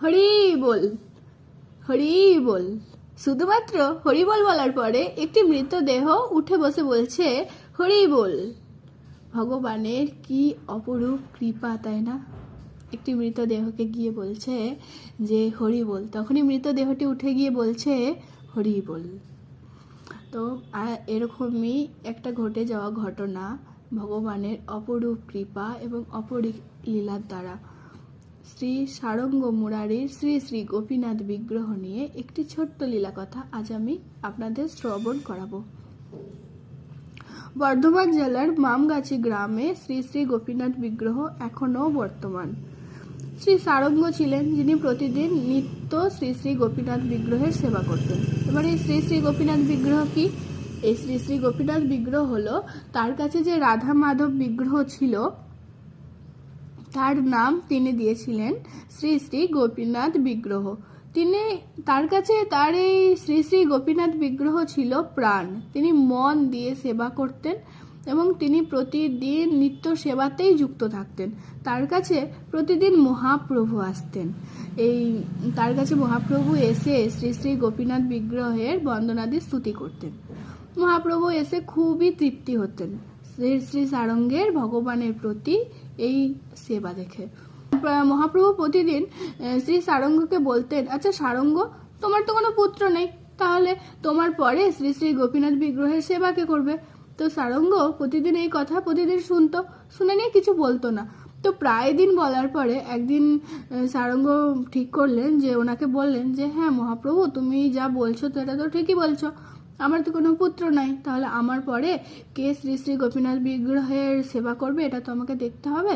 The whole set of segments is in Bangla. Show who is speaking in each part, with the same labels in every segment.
Speaker 1: হরি বল হরি বল শুধুমাত্র হরি বল বলার পরে একটি মৃতদেহ উঠে বসে বলছে হরি বল ভগবানের কি অপরূপ কৃপা, তাই না? একটি মৃতদেহকে গিয়ে বলছে যে হরি বল তখনই মৃতদেহটি উঠে গিয়ে বলছে হরি বল তো এরকমই একটা ঘটে যাওয়া ঘটনা ভগবানের অপরূপ কৃপা এবং অপরিক লীলার দ্বারা। শ্রী সারঙ্গ মুরারির শ্রী শ্রী গোপীনাথ বিগ্রহ নিয়ে একটি ছোট্ট লীলা কথা আজ আমি আপনাদের শ্রবণ করাবো। বর্ধমান জেলার মামগাছি গ্রামে শ্রী শ্রী গোপীনাথ বিগ্রহ এখনও বর্তমান। শ্রী সারঙ্গ ছিলেন যিনি প্রতিদিন নিত্য শ্রী শ্রী গোপীনাথ বিগ্রহের সেবা করতেন। এবার এই শ্রী শ্রী গোপীনাথ বিগ্রহ কি? এই শ্রী শ্রী গোপীনাথ বিগ্রহ হলো তার কাছে যে রাধা মাধব বিগ্রহ ছিল তার নাম তিনি দিয়েছিলেন শ্রী শ্রী গোপীনাথ বিগ্রহ। তিনি তার কাছে তার এই শ্রী শ্রী গোপীনাথ বিগ্রহ ছিল প্রাণ। তিনি মন দিয়ে সেবা করতেন এবং তিনি প্রতিদিন নিত্য সেবাতেই যুক্ত থাকতেন। তার কাছে প্রতিদিন মহাপ্রভু আসতেন। এই তার কাছে মহাপ্রভু এসে শ্রী শ্রী গোপীনাথ বিগ্রহের বন্দনাদি স্তুতি করতেন। মহাপ্রভু এসে খুবই তৃপ্তি হতেন। শ্রী শ্রী সারঙ্গের ভগবানের প্রতি এই সেবা দেখে। মহাপ্রভু প্রতিদিন শ্রী সারঙ্গকে বলতেন আচ্ছা সারঙ্গ, তোমার তো কোনো পুত্র নেই। তাহলে তোমার পরে শ্রী শ্রী গোপীনাথ বিগ্রহের সেবা কে করবে? তো সারঙ্গ প্রতিদিন এই কথা প্রতিদিন শুনতো, শুনে নিয়ে কিছু বলতো না। তো প্রায় দিন বলার পরে একদিন সারঙ্গ ঠিক করলেন যে, ওনাকে বললেন যে হ্যাঁ মহাপ্রভু, তুমি যা বলছো তো এটা তো ঠিকই বলছো। আমার তো কোনো পুত্র নাই। তাহলে আমার পরে কে শ্রী শ্রী গোপীনাথ বিগ্রহের সেবা করবে এটা তো আমাকে দেখতে হবে।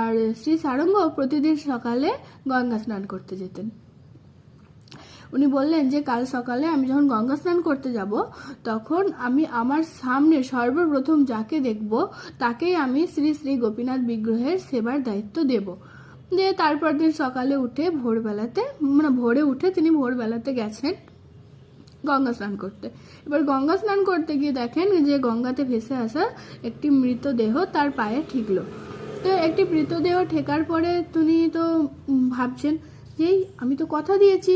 Speaker 1: আর শ্রী সারঙ্গ প্রতিদিন সকালে গঙ্গা স্নান করতে যেতেন। উনি বললেন যে, কাল সকালে আমি যখন গঙ্গা স্নান করতে যাব, তখন আমি আমার সামনে সর্বপ্রথম যাকে দেখব, তাকেই আমি শ্রী শ্রী গোপীনাথ বিগ্রহের সেবার দায়িত্ব দেব। দিয়ে তারপর দিন সকালে উঠে ভোরবেলাতে মানে ভোরে উঠে তিনি ভোরবেলাতে গেছেন। গঙ্গা স্নান করতে। এবার গঙ্গা স্নান করতে গিয়ে দেখেন যে গঙ্গাতে ভেসে আসা একটি মৃতদেহ তার পায়ে ঠিকলো। তো একটি মৃতদেহ ঠেকার পরে তিনি তো ভাবছেন যে আমি তো কথা দিয়েছি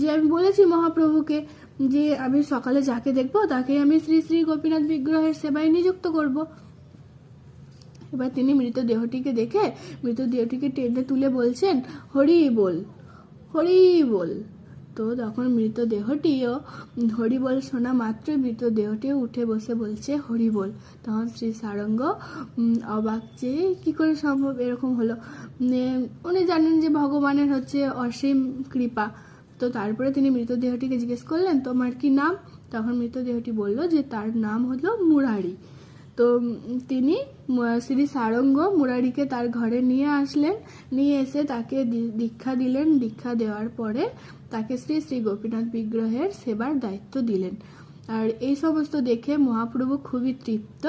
Speaker 1: যে, আমি বলেছি মহাপ্রভুকে যে, আমি সকালে যাকে দেখব তাকে আমি শ্রী শ্রী গোপীনাথ বিগ্রহের সেবায় নিযুক্ত করব। এবার তিনি মৃতদেহটিকে দেখে মৃতদেহটিকে টেনে তুলে বলছেন, হরি বল হরি বল। তো তখন মৃতদেহটিও হরি বল শোনা মাত্রই মৃতদেহটিও উঠে বসে বলছে হরি বল তখন শ্রী সারঙ্গ অবাক যে কি করে সম্ভব এরকম হলো। উনি জানেন যে ভগবানের হচ্ছে অসীম কৃপা। তো তারপরে তিনি মৃতদেহটিকে জিজ্ঞেস করলেন, তোমার কি নাম? তখন মৃতদেহটি বলল যে, তার নাম হলো মুরারি। তো তিনি শ্রী সারঙ্গ মুরারিকে তার ঘরে নিয়ে আসলেন। নিয়ে এসে তাকে দীক্ষা দিলেন। দীক্ষা দেওয়ার পরে তাকে শ্রী শ্রী গোপীনাথ বিগ্রহের সেবার দায়িত্ব দিলেন। আর এই সমস্ত দেখে মহাপ্রভু খুবই তৃপ্ত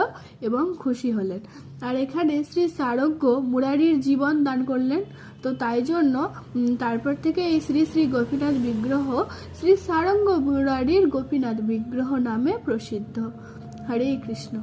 Speaker 1: এবং খুশি হলেন। আর এখানে শ্রী সারঙ্গ মুরারির জীবন দান করলেন। তো তাই জন্য তারপর থেকে এই শ্রী শ্রী গোপীনাথ বিগ্রহ শ্রী সারঙ্গ মুরারির গোপীনাথ বিগ্রহ নামে প্রসিদ্ধ। হরে কৃষ্ণ।